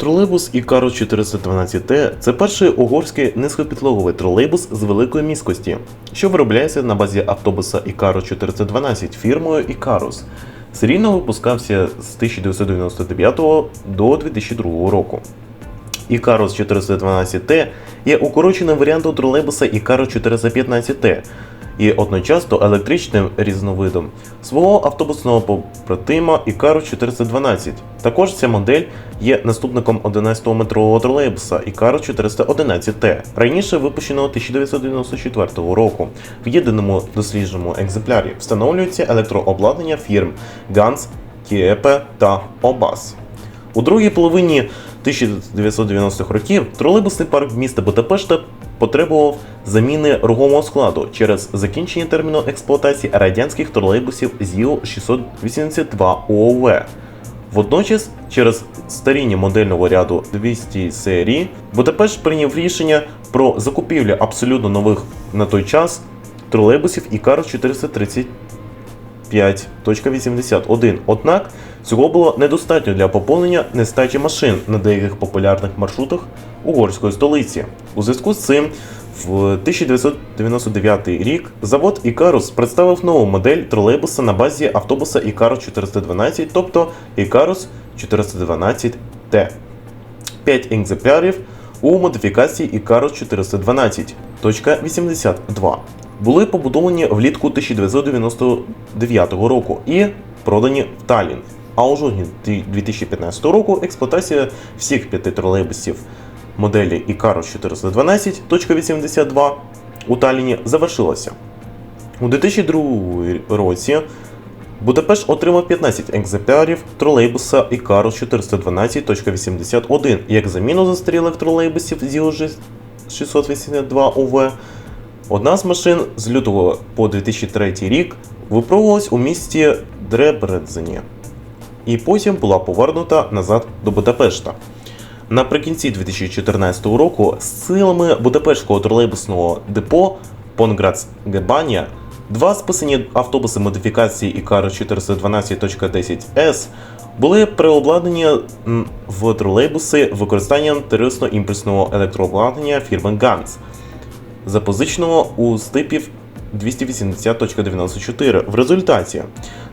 Тролейбус Ікарус 412Т це перший угорський низькопідлоговий тролейбус з великої міськості, що виробляється на базі автобуса Ікарус 412 фірмою Ікарус. Серійно випускався з 1999 до 2002 року. Ікарус 412Т є укороченим варіантом тролейбуса Ікарус 415Т і одночасно електричним різновидом свого автобусного побратима Ікарус 412. Також ця модель є наступником 11-го метрового тролейбуса Ікарус 411Т, раніше випущеного 1994 року. В єдиному дослідженому екземплярі встановлюється електрообладнання фірм Ганс, Кіепе та Обас. У другій половині 1990-х років тролейбусний парк міста Будапешта потребував заміни рухомого складу через закінчення терміну експлуатації радянських тролейбусів ЗІУ-682 ООВ. Водночас, через старіння модельного ряду 200 серії, Будапешт прийняв рішення про закупівлю абсолютно нових на той час тролейбусів Ікарус 430 5.81. Однак цього було недостатньо для поповнення нестачі машин на деяких популярних маршрутах угорської столиці. У зв'язку з цим в 1999 рік завод Ікарус представив нову модель тролейбуса на базі автобуса Ікарус 412, тобто Ікарус 412Т. 5 екземплярів у модифікації Ікарус 412.82 були побудовані влітку 1999 року і продані в Таллін. А у жовтні 2015 року експлуатація всіх п'яти тролейбусів моделі Ікарус 412.82 у Талліні завершилася. У 2002 році Будапешт отримав 15 екземплярів тролейбуса Ікарус 412.81 як заміну застарілих тролейбусів ЗІО 682 УВ. Одна з машин з лютого по 2003 рік випробувалась у місті Дребредзені і потім була повернута назад до Будапешта. Наприкінці 2014 року з силами Будапештського тролейбусного депо Понградс Гебанія два списані автобуси модифікації Ікарус 412.10S були переобладнані в тролейбуси використанням терорисно-імпульсного електрообладнання фірми Ганс запозиченого у стипів 280.94. В результаті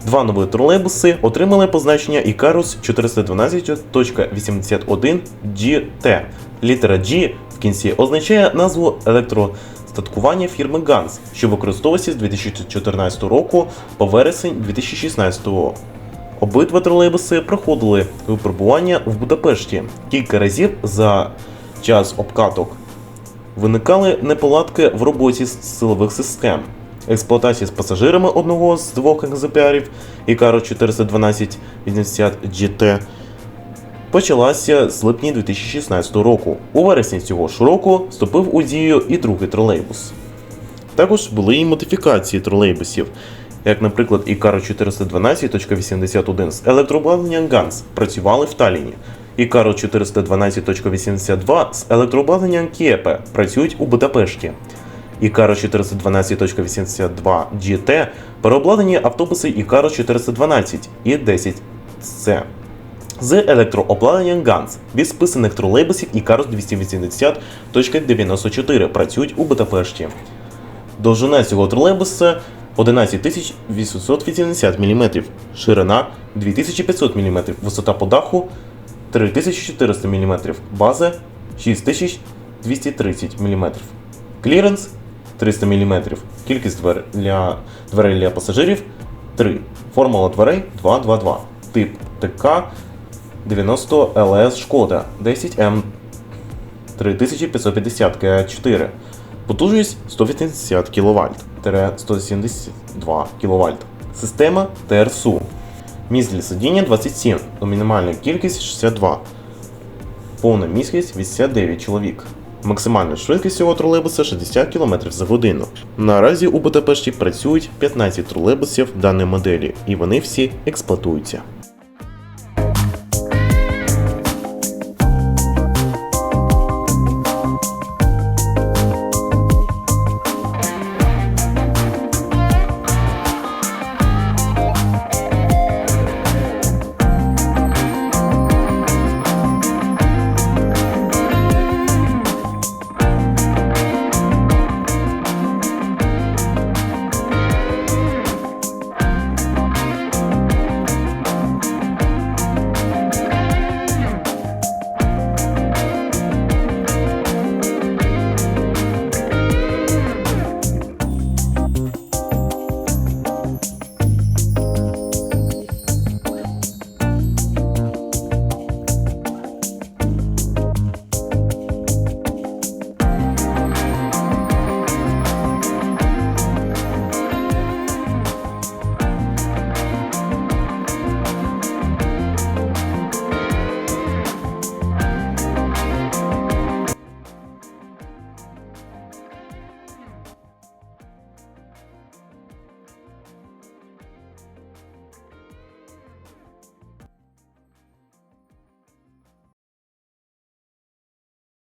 два нові тролейбуси отримали позначення Ікарус 412.81 GT. Літера G в кінці означає назву електростаткування фірми Ганс, що використовувався з 2014 року по вересень 2016 року. Обидва тролейбуси проходили випробування в Будапешті кілька разів за час обкаток виникали неполадки в роботі силових систем. Експлуатація з пасажирами одного з двох екземплярів Ікаро 412 80 GT почалася з липня 2016 року. У вересні цього ж року вступив у дію і другий тролейбус. Також були і модифікації тролейбусів, як, наприклад, Ікаро 412.81 з електрообладнанням ГАНС працювали в Талліні. Ікаро 412.82 з електрообладнанням Кіепе працюють у Будапешті. Ікаро 412.82 GT переобладнані автобуси Ікаро 412 і 10C з електрообладнанням ГАНС від списаних тролейбусів Ікарус 280.94 працюють у Будапешті. Довжина цього тролейбуса 11880 мм, ширина 2500 мм, висота по даху 3400 мм, база 6230 мм, кліренс 300 мм, кількість двер... для... дверей для пасажирів 3, формула дверей 222, тип ТК 90 ЛС Шкода 10М 3550 К4, потужність 180 кВт 172 кВт, система ТРСУ. Місць для сидіння 27, то мінімальна кількість 62. Повна міськість 89 чоловік. Максимальна швидкість цього тролейбуса 60 км за годину. Наразі у Будапешті працюють 15 тролейбусів даної моделі, і вони всі експлуатуються.